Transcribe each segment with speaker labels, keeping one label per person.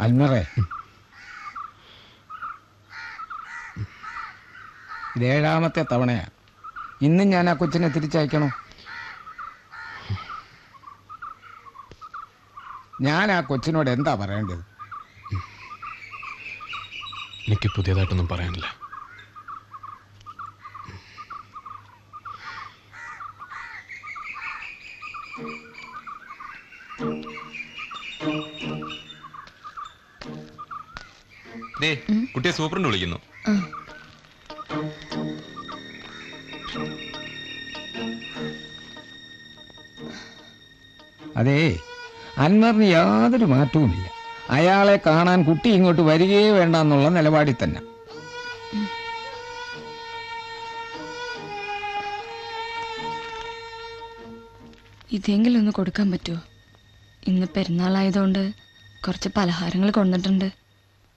Speaker 1: അൽമറേ. ഇത് ഏഴാമത്തെ തവണയാ. ഇന്നും ഞാൻ ആ കൊച്ചിനെ തിരിച്ചയക്കണോ? ഞാൻ ആ കൊച്ചിനോട് എന്താ പറയേണ്ടത്?
Speaker 2: എനിക്ക് പുതിയതായിട്ടൊന്നും പറയാനില്ല.
Speaker 3: ദേ കുട്ടിയെ സൂപ്രണ്ട് വിളിക്കുന്നു.
Speaker 1: അതേ അൻവറിന് യാതൊരു മാറ്റവുമില്ല. അയാളെ കാണാൻ കുട്ടി ഇങ്ങോട്ട് വരികയേ വേണ്ട എന്നുള്ള നിലപാടിൽ തന്നെ.
Speaker 4: ഇതെങ്കിലും ഒന്ന് കൊടുക്കാൻ പറ്റുമോ? ഇന്ന് പെരുന്നാളായതുകൊണ്ട് കുറച്ച് പലഹാരങ്ങൾ കൊണ്ടിട്ടുണ്ട്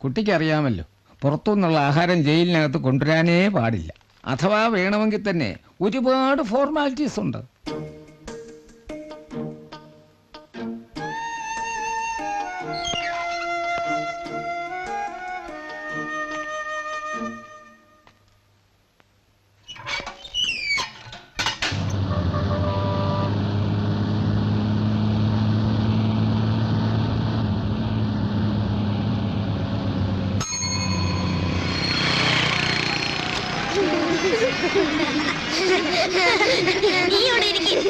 Speaker 1: കുട്ടിക്ക് അറിയാമല്ലോ. പുറത്തുനിന്നുള്ള ആഹാരം ജയിലിനകത്ത് കൊണ്ടുവരാനേ പാടില്ല. അഥവാ വേണമെങ്കിൽ തന്നെ ഒരുപാട് ഫോർമാലിറ്റീസ് ഉണ്ട്.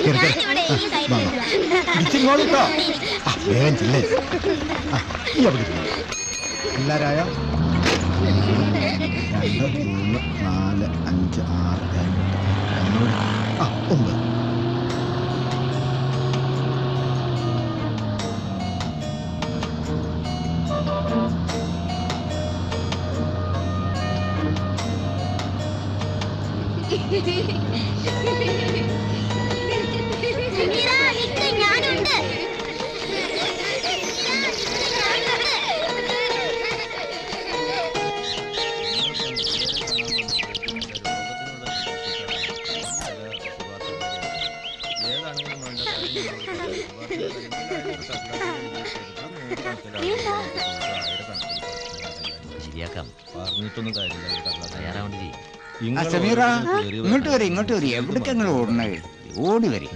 Speaker 5: സൈഡിൽ
Speaker 6: വേഗം ചില്ലേ ഈ അവിടെ. എല്ലാരായ രണ്ട് മൂന്ന് നാല് അഞ്ച് ആറ് ഏഴ് എട്ട് ആ ഒമ്പത്
Speaker 5: സമീറ,
Speaker 6: ഇങ്ങോട്ട് വരെ ഇങ്ങോട്ട് വരെ എവിടേക്ക് നിങ്ങൾ ഓടണേ? ഓടി വരെ.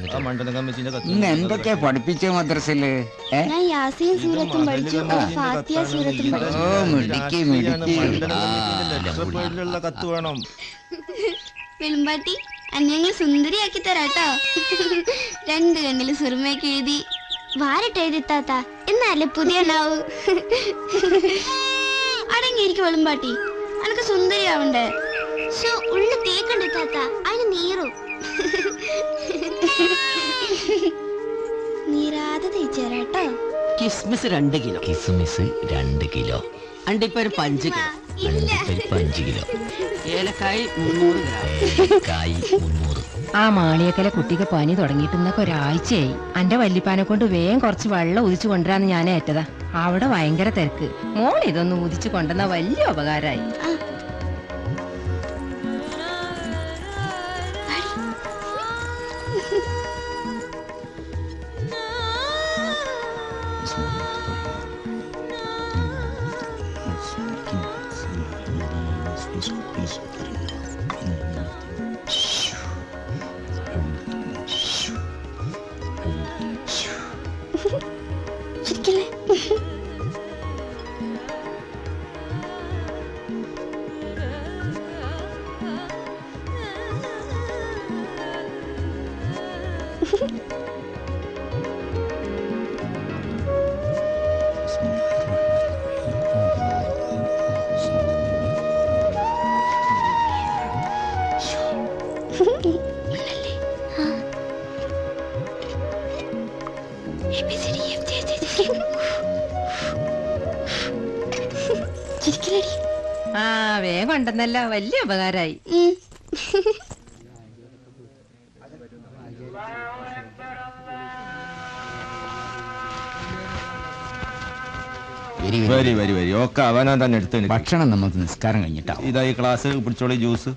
Speaker 6: ഇന്ന് എന്തൊക്കെയാ പഠിപ്പിച്ച മദ്രസയിൽ? ഏ?
Speaker 5: ഞാൻ യാസീൻ സൂറത്തും പഠിച്ചു. ഫാത്തിയ സൂറത്തും പഠിച്ചു.
Speaker 6: ഓ മിടുക്കി മിടുക്കി.
Speaker 7: കത്ത് വേണം.
Speaker 5: വെളുമ്പാട്ടി അന്യങ്ങൾ സുന്ദരിയാക്കി തരാട്ടോ. രണ്ട് കണ്ണിൽ സുറുമയൊക്കെ എഴുതി വാരട്ടെ എഴുതി താത്ത എന്നാലേ പുതിയ അടങ്ങിയിരിക്കും വെളുമ്പാട്ടി അനക്ക് സുന്ദരിയാവണ്ടേ? ഉള്ളു തേക്കണ്ടേ താത്ത. അതിന് നീറു. നീരാതെ തേച്ചേരാട്ടോ
Speaker 8: കിസ്മിസ് രണ്ട് കിലോ.
Speaker 9: കിസ്മിസ് രണ്ട് കിലോ.
Speaker 8: അണ്ടിപ്പരി കിലോ.
Speaker 9: കിലോ.
Speaker 8: ഏലക്കായി മുന്നൂറ് ഗ്രാം.
Speaker 9: ഏലക്കായി മുന്നൂറ്.
Speaker 10: ആ മാളിയക്കലെ കുട്ടിക്ക് പനി തുടങ്ങിയിട്ടെന്നൊക്കെ ഒരാഴ്ചയായി. അന്റെ വല്ലിപ്പാനെ കൊണ്ട് വേഗം കുറച്ച് വെള്ളം ഉദിച്ചു കൊണ്ടുവരാന്ന് ഞാൻ ഏറ്റതാ. അവിടെ ഭയങ്കര തിരക്ക്. മോൾ ഇതൊന്ന് ഉദിച്ചു കൊണ്ടുവന്ന വലിയ ഉപകാരമായി
Speaker 5: ചിരിക്കലടി
Speaker 10: ആ വേഗം ഉണ്ടെന്നല്ലോ വലിയ ഉപകാരമായി
Speaker 5: ഉം.
Speaker 6: വെരി വെരി
Speaker 7: വരി വരി. വരി ഒക്കെ അവനാ തന്നെ എടുത്തു
Speaker 6: ഭക്ഷണം നമുക്ക് നിസ്കാരം കഴിഞ്ഞിട്ടാ
Speaker 7: ഇതായി ഈ ക്ലാസ് പിടിച്ചോളി ജ്യൂസ്.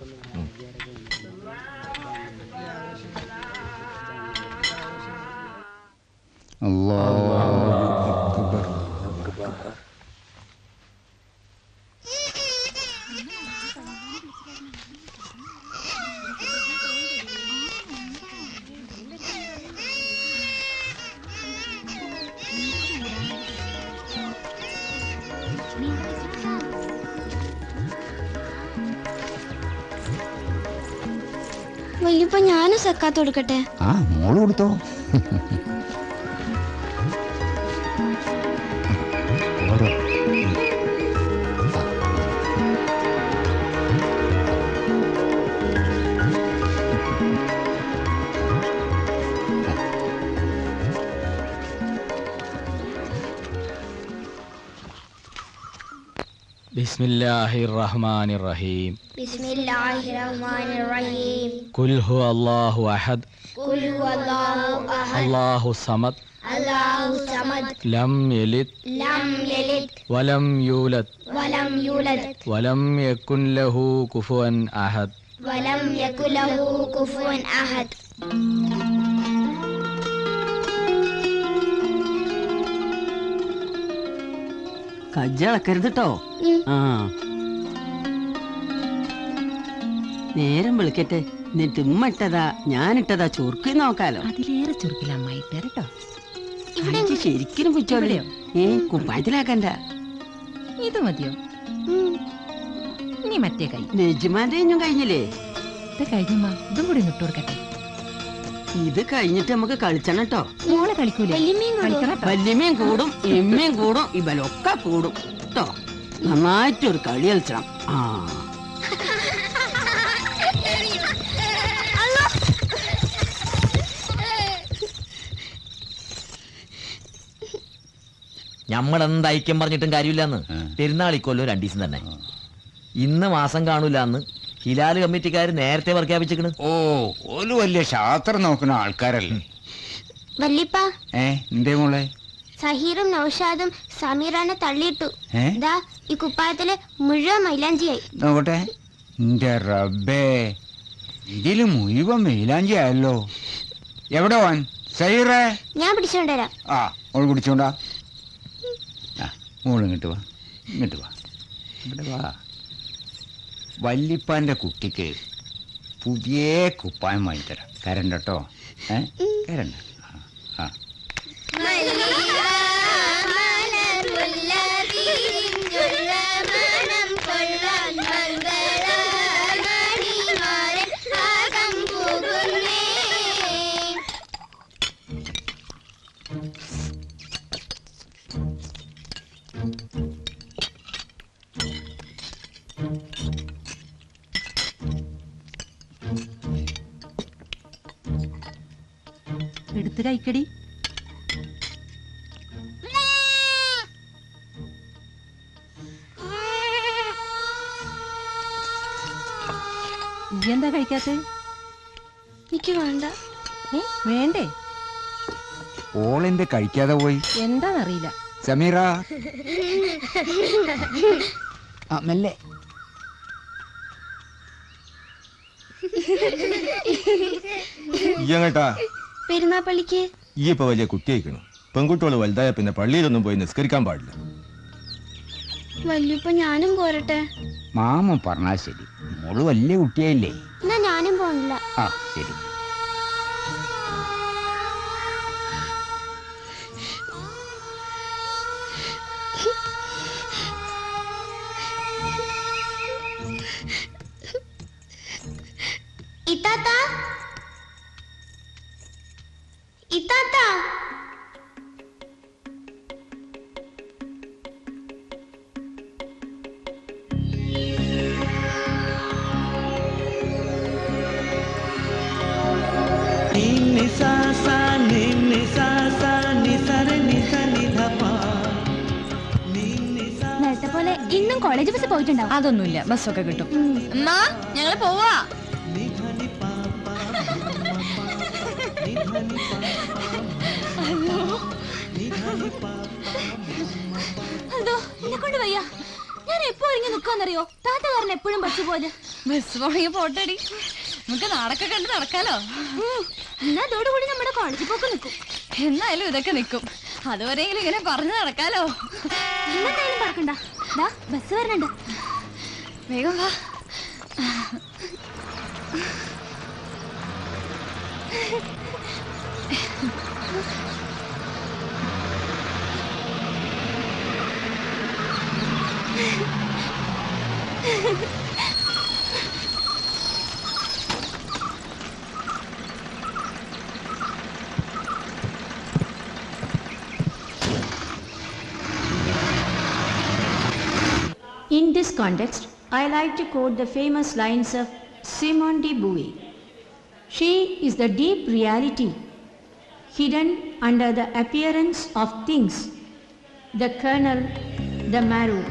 Speaker 11: സക്കാത്ത് കൊടുക്കട്ടെ?
Speaker 6: ആ മോൾ കൊടുത്തോ. بسم
Speaker 1: الله الرحمن الرحيم
Speaker 11: بسم الله الرحمن
Speaker 1: الرحيم قل هو الله
Speaker 11: أحد قل هو
Speaker 1: الله أحد
Speaker 11: الله الصمد
Speaker 1: الله الصمد
Speaker 11: لم يلد
Speaker 1: لم يلد
Speaker 11: ولم يولد
Speaker 1: ولم يولد ولم يكن له
Speaker 11: كفوا أحد ولم يكن له كفوا أحد
Speaker 10: കജ്ജളക്കരുത് കേട്ടോ. ആ. നേരം വിളിക്കട്ടെ. എന്നിട്ട് ഉമ്മ ഇട്ടതാ ഞാനിട്ടതാ ചുരുക്കി നോക്കാലോ.
Speaker 12: അതിലേറെ ചുരുക്കില്ല അമ്മ ഇട്ടോ
Speaker 10: അഞ്ച് ശരിക്കും പുച്ചോളിയോ ഏ കുപ്പായത്തിലാക്കണ്ട.
Speaker 12: ഇത് മതിയോ? നീ മറ്റേ കൈ.
Speaker 10: നെജുമാന്റെ കഴിഞ്ഞും കഴിഞ്ഞില്ലേ?
Speaker 12: ഇത് കഴിഞ്ഞമ്മ ഇതും കൂടി ഇട്ടു കൊടുക്കട്ടെ.
Speaker 10: ഇത് കഴിഞ്ഞിട്ട് നമുക്ക് കളിച്ചണം കേട്ടോ.
Speaker 12: മോളെ കളിക്കൂലേ?
Speaker 11: വല്യമ്മയും കൂടും.
Speaker 12: കളിക്കണം ട്ടോ.
Speaker 10: കൂടും എമ്മയും കൂടും ഇവലൊക്കെ കൂടും കേട്ടോ. നന്നായിട്ടൊരു കളി കളിച്ചണം. ആ.
Speaker 9: ഞമ്മളെന്ത് ഐക്യം പറഞ്ഞിട്ടും കാര്യമില്ലെന്ന്? പെരുന്നാളിക്കൊല്ലോ രണ്ടീസം ദിവസം തന്നെ ഇന്ന് മാസം കാണൂലെന്ന് ഹിലാൽ കമ്മിറ്റിക്കാർ നേരത്തെ പ്രഖ്യാപിച്ചിരിക്കണ്.
Speaker 6: ഓ ഒരു വലിയ ശാസ്ത്രം നോക്കുന്ന ആൾക്കാരല്ലേ?
Speaker 11: വല്യപ്പ
Speaker 6: ഏ എന്തേ മോളെ?
Speaker 11: സഹീറും നൗഷാദും സമീറാനെ തള്ളിയിട്ടു. ദാ ഈ കുപ്പായത്തിൽ മുഴുവൻ മൈലാഞ്ചിയായി.
Speaker 6: നോക്കട്ടെ. എന്റെ റബ്ബേ. ഇതിൽ മുഴുവൻ മൈലാഞ്ചി ആയല്ലോ എവിടെ വാൻ സൈറേ
Speaker 11: ഞാൻ പിടിച്ചോണ്ടരാം
Speaker 6: ആ ഓൾ പിടിച്ചോണ്ടാ. മോൾ ഇങ്ങോട്ട് വാ. ഇങ്ങോട്ട് വാ. ഇവിടെ വാ. വല്യപ്പാന്റെ കുട്ടിക്ക് പുതിയ കുപ്പായം വാങ്ങിത്തരാം. കരണ്ടോ? ഏ? കരണ്ട? ആ,
Speaker 12: ഇയ്യ് എന്താ കഴിക്കാത്ത?
Speaker 11: എനിക്ക് വേണ്ട.
Speaker 12: വേണ്ടേ?
Speaker 6: ഓളെന്റെ കഴിക്കാതെ പോയി?
Speaker 12: എന്താന്നറിയില്ല.
Speaker 6: സമീറ. ആ മെല്ലെ.
Speaker 13: ഇയ്യങ്ങട്ടാ.
Speaker 11: പെരുന്നാപ്പള്ളിക്ക്?
Speaker 13: ഈ ഇപ്പൊ വലിയ കുട്ടിയായിക്കണു. പെൺകുട്ടികൾ വലുതായ പിന്നെ പള്ളിയിലൊന്നും പോയി നിസ്കരിക്കാൻ പാടില്ല.
Speaker 11: വല്യപ്പ ഞാനും പോരട്ടെ.
Speaker 6: മാമൻ പറഞ്ഞാ ശരി. മോൾ വലിയ കുട്ടിയായില്ലേ?
Speaker 11: എന്നാ ഞാനും പോണില്ല.
Speaker 6: ആ ശരി.
Speaker 11: ഇന്നും കോളേജ് ബസ് പോയിട്ടുണ്ടാവും
Speaker 4: അതൊന്നുമില്ല ബസ്സൊക്കെ കിട്ടും. അമ്മ ഞങ്ങൾ പോവാ.
Speaker 11: അതോ എന്നെ കൊണ്ട് വയ്യ. ഞാൻ എപ്പോ ഇറങ്ങി നിക്കാന്നറിയോ? താത്ത കാരണം എപ്പോഴും ബസ് പോലെ.
Speaker 4: ബസ് പോയി പോട്ടടി. നമുക്ക് നാടൊക്കെ കണ്ട് നടക്കാലോ.
Speaker 11: എന്നാ അതോടുകൂടി നമ്മുടെ കോളേജിൽ പോക്ക് നിൽക്കും
Speaker 4: എന്നായാലും ഇതൊക്കെ നിൽക്കും അതുവരെയെങ്കിലും ഇങ്ങനെ പറഞ്ഞു നടക്കാലോ?
Speaker 11: പറക്കണ്ട. ദാ ബസ് വരണുണ്ട്
Speaker 4: വേഗം വാ.
Speaker 14: In context, I like to quote the famous lines of Simone de Beauvoir. She is the deep reality hidden under the appearance of things, the kernel, the marrow.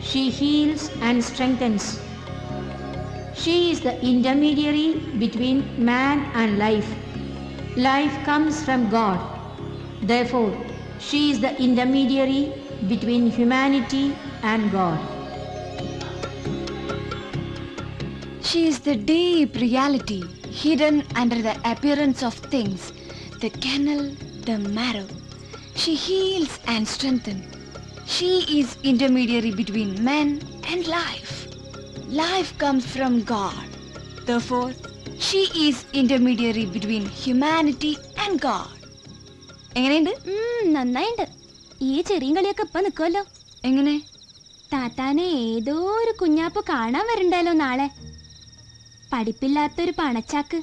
Speaker 14: She heals and strengthens. She is the intermediary between man and life. Life comes from God. Therefore, she is the intermediary between humanity and God.
Speaker 4: She is the deep reality hidden under the appearance of things, the kennel, the marrow. She heals and strengthens. She is intermediary between men and life. Life comes from God. Therefore, she is intermediary between humanity and God. എങ്ങനെയുണ്ട്
Speaker 11: നന്നായിണ്ട് ഈ ചെറിയ കളിയൊക്കെ ഇപ്പൊ നിക്കുമല്ലോ
Speaker 4: എങ്ങനെ
Speaker 11: താത്താനെ ഏതോ ഒരു കുഞ്ഞാപ്പ് കാണാൻ വരണ്ടല്ലോ നാളെ? പഠിപ്പില്ലാത്തൊരു പണച്ചാക്ക്.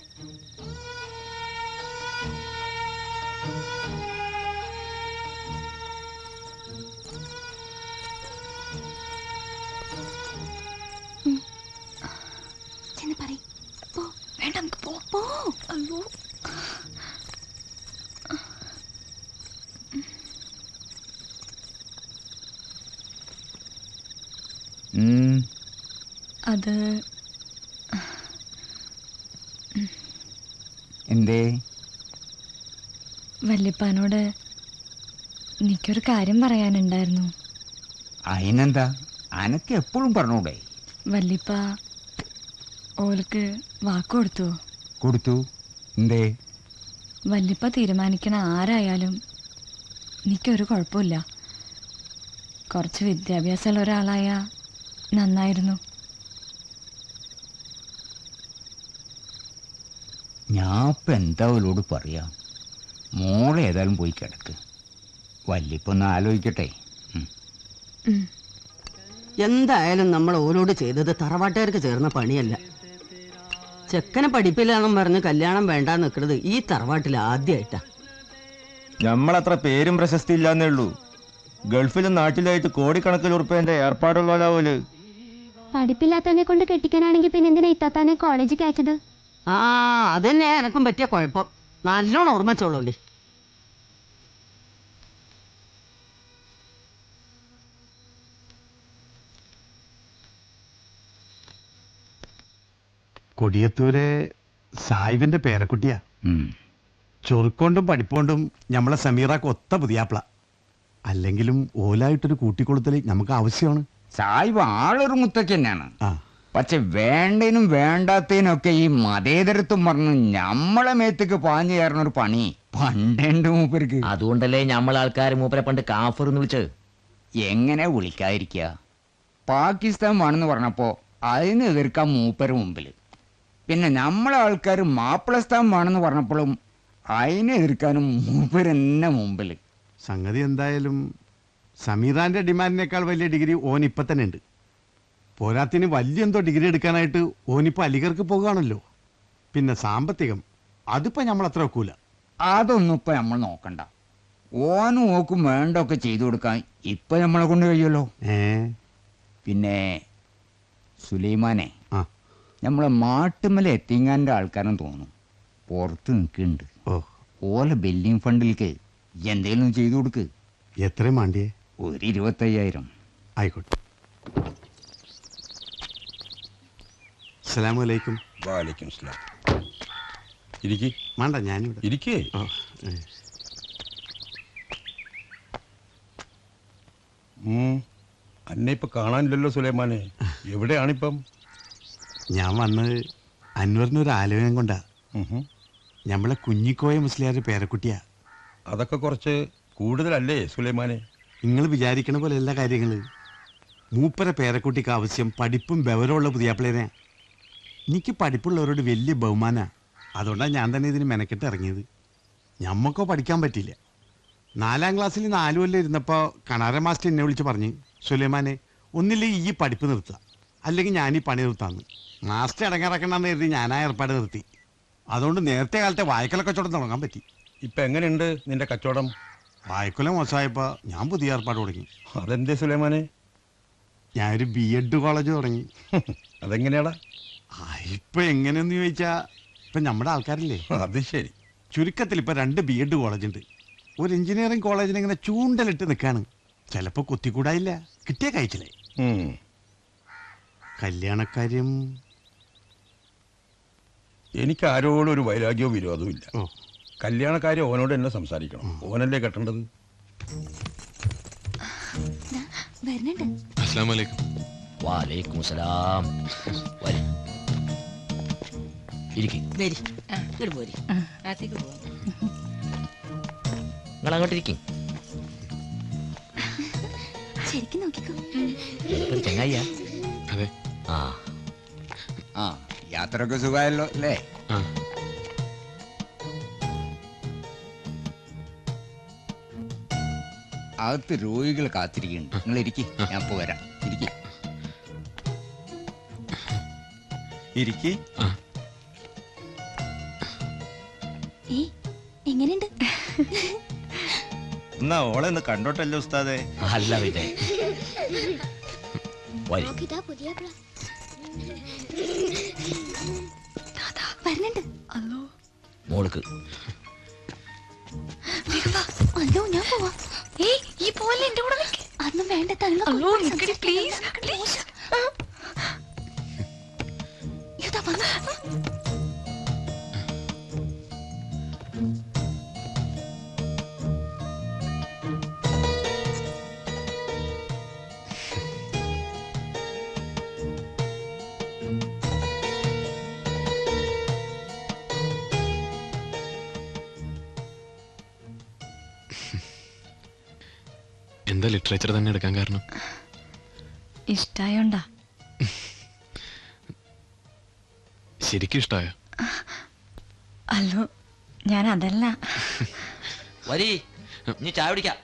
Speaker 4: വല്യപ്പാനോട് എനിക്കൊരു കാര്യം പറയാനുണ്ടായിരുന്നു.
Speaker 6: അതിനെന്താ അനക്ക് എപ്പോഴും പറഞ്ഞൂടെ?
Speaker 4: വല്ലിപ്പ ഓൾക്ക് വാക്ക് കൊടുത്തു.
Speaker 6: കൊടുത്തു? എന്തേ?
Speaker 4: വല്യപ്പ തീരുമാനിക്കണ ആരായാലും എനിക്കൊരു കുഴപ്പമില്ല. കുറച്ച് വിദ്യാഭ്യാസമുള്ള ഒരാളായ നന്നായിരുന്നു.
Speaker 6: ഞാൻ ഇപ്പം എന്താ അവളോട് പറയാ? മോളെ ഏതായാലും പോയി കിടക്ക്. വല്ലിപ്പൊന്ന് ആലോചിക്കട്ടെ.
Speaker 10: എന്തായാലും നമ്മൾ ഓരോട് ചെയ്തത് തറവാട്ടുകാർക്ക് ചേർന്ന പണിയല്ല. ചെക്കനെ പഠിപ്പില്ലാന്നും പറഞ്ഞ് കല്യാണം വേണ്ടാന്ന് നിൽക്കുന്നത് ഈ തറവാട്ടിൽ ആദ്യമായിട്ടാ
Speaker 13: നമ്മളത്ര പേരും പ്രശസ്തി ഇല്ലാന്നേ ഉള്ളൂ. ഗൾഫിലും നാട്ടിലായിട്ട് കോടിക്കണക്കിന് ഉറുപ്പേന്റെ ഏർപ്പാടുള്ളവര്
Speaker 11: പഠിപ്പില്ലാത്തവനെ കൊണ്ട് കെട്ടിക്കാനാണെങ്കിൽ പിന്നെ എന്തിനാ ഇത്താത്താനെ കോളേജിൽ അയച്ചത്
Speaker 10: ആ അതന്നെ എനക്കും പറ്റിയ കുഴപ്പം. നല്ലോണം ഓർമ്മിച്ചോളൂല്ലേ
Speaker 15: കൊടിയത്തൂരെ സായിബിന്റെ പേരക്കുട്ടിയാ. ചൊറുക്കൊണ്ടും പഠിപ്പോണ്ടും നമ്മളെ സമീറാക്ക് ഒത്ത പുതിയാപ്ല. അല്ലെങ്കിലും ഓലായിട്ടൊരു കൂട്ടിക്കൊളുത്തലേ നമുക്ക് ആവശ്യമാണ്
Speaker 6: സായിബ് ആളൊരു മുത്തച്ഛ തന്നെയാണ്
Speaker 15: ആ.
Speaker 6: പക്ഷെ വേണ്ടതിനും വേണ്ടാത്തതിനൊക്കെ ഈ മതേതരത്വം പറഞ്ഞ് നമ്മളെ മേത്തേക്ക് പാഞ്ഞു കയറുന്ന ഒരു പണി പണ്ടേണ്ട മൂപ്പർക്ക്
Speaker 9: അതുകൊണ്ടല്ലേ നമ്മൾ ആൾക്കാർ മൂപ്പരെ പണ്ട് കാഫർ എന്ന് വിളിച്ചത്?
Speaker 6: എങ്ങനെ വിളിക്കാതിരിക്കുക പാകിസ്ഥാൻ വേണമെന്ന് പറഞ്ഞപ്പോ അതിന് എതിർക്കാൻ മൂപ്പര് മുമ്പിൽ പിന്നെ നമ്മളെ ആൾക്കാർ മാപ്പിളസ്ഥാൻ വേണമെന്ന് പറഞ്ഞപ്പോഴും അതിനെ എതിർക്കാനും മൂപ്പര് തന്നെ മുമ്പിൽ
Speaker 15: സംഗതി എന്തായാലും സമീറാന്റെ ഡിമാൻഡിനേക്കാൾ വലിയ ഡിഗ്രി ഓൻ ഇപ്പൊ തന്നെ ഉണ്ട് പോരാത്തിന് വലിയ എന്തോ ഡിഗ്രി എടുക്കാനായിട്ട് ഓനിപ്പോ അലിഗർക്ക് പോകുകയാണല്ലോ പിന്നെ സാമ്പത്തികം അതിപ്പോ നമ്മൾ അത്ര വെക്കൂല.
Speaker 6: അതൊന്നും ഇപ്പൊ നമ്മൾ നോക്കണ്ട. ഓനും ഓക്കും വേണ്ടൊക്കെ ചെയ്തു കൊടുക്കാൻ ഇപ്പൊ നമ്മളെ കൊണ്ട് കഴിയുമല്ലോ.
Speaker 15: ഏ?
Speaker 6: പിന്നെ സുലൈമാനെ നമ്മളെ മാട്ടുമല എത്തിങ്ങാന്റെ ആൾക്കാരെന്ന് തോന്നും. പുറത്ത് നിൽക്കുന്നുണ്ട്.
Speaker 15: ഓ.
Speaker 6: ഓല ബിൽഡിംഗ് ഫണ്ടിലേക്ക് എന്തെങ്കിലും ചെയ്തു കൊടുക്ക്.
Speaker 15: എത്ര മാണ്ടിയേ?
Speaker 6: ഒരു ഇരുപത്തയ്യായിരം.
Speaker 15: ആയിക്കോട്ടെ. അസ്സലാമലൈക്കും
Speaker 13: വാലൈക്കും സ്ലാം ഇരിക്കി.
Speaker 15: വേണ്ട ഞാനിവിടെ.
Speaker 13: ഇരിക്കേ. അന്നെ ഇപ്പൊ കാണാനില്ലല്ലോ സുലൈമാനെ. എവിടെയാണിപ്പം?
Speaker 15: ഞാൻ വന്നത് അൻവറിന് ഒരു ആലോചന കൊണ്ടാ.
Speaker 13: ഞമ്മളെ
Speaker 15: നമ്മളെ കുഞ്ഞിക്കോയ മുസ്ലിയാരുടെ പേരക്കുട്ടിയാ.
Speaker 13: അതൊക്കെ കുറച്ച് കൂടുതലല്ലേ സുലൈമാനെ?
Speaker 15: നിങ്ങൾ വിചാരിക്കണ പോലെ എല്ലാ കാര്യങ്ങൾ. മൂപ്പര പേരക്കുട്ടിക്ക് ആവശ്യം പഠിപ്പും ബവരമുള്ള പുതിയാപ്പിളേനെ. എനിക്ക് പഠിപ്പുള്ളവരോട് വലിയ ബഹുമാന. അതുകൊണ്ടാണ് ഞാൻ തന്നെ ഇതിന് മെനക്കെട്ട് ഇറങ്ങിയത്. ഞമ്മക്കോ പഠിക്കാൻ പറ്റില്ല നാലാം ക്ലാസ്സിൽ നാലു കൊല്ലം ഇരുന്നപ്പോൾ കണാര മാസ്റ്റർ എന്നെ വിളിച്ച് പറഞ്ഞ് സുലൈമാനെ ഒന്നില്ലെങ്കിൽ ഈ പഠിപ്പ് നിർത്തുക അല്ലെങ്കിൽ ഞാൻ ഈ പണി നിർത്താന്ന്. മാസ്റ്റർ ഇടങ്ങാറക്കണ്ടെന്ന് കരുതി ഞാൻ ആ ഏർപ്പാട് നിർത്തി. അതുകൊണ്ട് നേരത്തെ കാലത്തെ വായ്ക്കല കച്ചവടം തുടങ്ങാൻ പറ്റി.
Speaker 13: ഇപ്പൊ എങ്ങനെയുണ്ട് നിന്റെ കച്ചവടം?
Speaker 15: വായ്ക്കൊല മോശമായപ്പോൾ ഞാൻ പുതിയ ഏർപ്പാട് തുടങ്ങി.
Speaker 13: അതെന്തേ സുലൈമാനെ?
Speaker 15: ഞാനൊരു ബി എഡ് കോളേജ് തുടങ്ങി.
Speaker 13: അതെങ്ങനെയാടാ?
Speaker 15: ആ, ഇപ്പൊ എങ്ങനെയെന്ന് ചോദിച്ചാ ഇപ്പൊ നമ്മുടെ ആൾക്കാരില്ലേ?
Speaker 13: അത് ശരി.
Speaker 15: ചുരുക്കത്തിൽ ഇപ്പൊ രണ്ട് ബി എഡ് കോളേജ് ഉണ്ട്. ഒരു എഞ്ചിനീയറിംഗ് കോളേജിന് ഇങ്ങനെ ചൂണ്ടലിട്ട് നിൽക്കാണ് ചിലപ്പോ കുത്തിക്കൂടായില്ല. കിട്ടിയ കഴിച്ചില്ലേ?
Speaker 13: ഉം.
Speaker 15: കല്യാണക്കാര്യം
Speaker 13: എനിക്ക് ആരോടും ഒരു വൈരാഗ്യവും വിരോധവും ഇല്ല.
Speaker 15: ഓ.
Speaker 13: കല്യാണക്കാരെ ഓനോട് എന്നെ സംസാരിക്കണം. ഓനല്ലേ കെട്ടേണ്ടത്?
Speaker 11: വരുന്നുണ്ട്.
Speaker 2: അസ്ലാം വലൈക്കും
Speaker 9: വാലേക്കും സലാം വരി. ഇരിക്കും.
Speaker 10: വരി. ഇങ്ങോട്ട് പോരി.
Speaker 12: അകത്തേക്ക് പോവാം.
Speaker 9: നിങ്ങൾ അങ്ങോട്ട് ഇരിക്കും.
Speaker 11: ശരിക്കും നോക്കിക്കോ.
Speaker 9: ചങ്ങായിയാ.
Speaker 2: അതെ.
Speaker 9: ആ.
Speaker 6: ആ യാത്രയൊക്കെ സുഖമായല്ലോ അല്ലേ?
Speaker 2: ആ.
Speaker 6: അകത്ത് രോഗികൾ കാത്തിരിക്കുന്നുണ്ട്. നിങ്ങൾ ഇരിക്കി. ഞാൻ പോരാ ഇരിക്കി.
Speaker 13: ഇരിക്കി.
Speaker 11: ഏ എങ്ങനെയുണ്ട്?
Speaker 13: എന്നാ ഓളെ ഒന്ന് കണ്ടോട്ടല്ലോ ഉസ്താദേ.
Speaker 9: അല്ല പിന്നെ. വരി
Speaker 11: പുതിയ വരുന്നുണ്ട്. അല്ലോ
Speaker 9: മോൾക്ക്.
Speaker 11: അല്ലോ ഞാൻ പോവാ. ഏയ് ഈ പോലെ എന്റെ കൂടെ നിൽക്ക് വേണ്ട തങ്ങ പ്ലീസ് പ്ലീസ് ഇതാ വന്നു.
Speaker 2: എന്താ ലിറ്ററേച്ചർ തന്നെ എടുക്കാൻ കാരണം?
Speaker 4: ഇഷ്ടായോണ്ടാ.
Speaker 2: ശരിക്കും ഇഷ്ടായോ?
Speaker 4: അല്ലോ ഞാൻ അതല്ല.
Speaker 9: വരി നീ ചായ പിടിക്കാം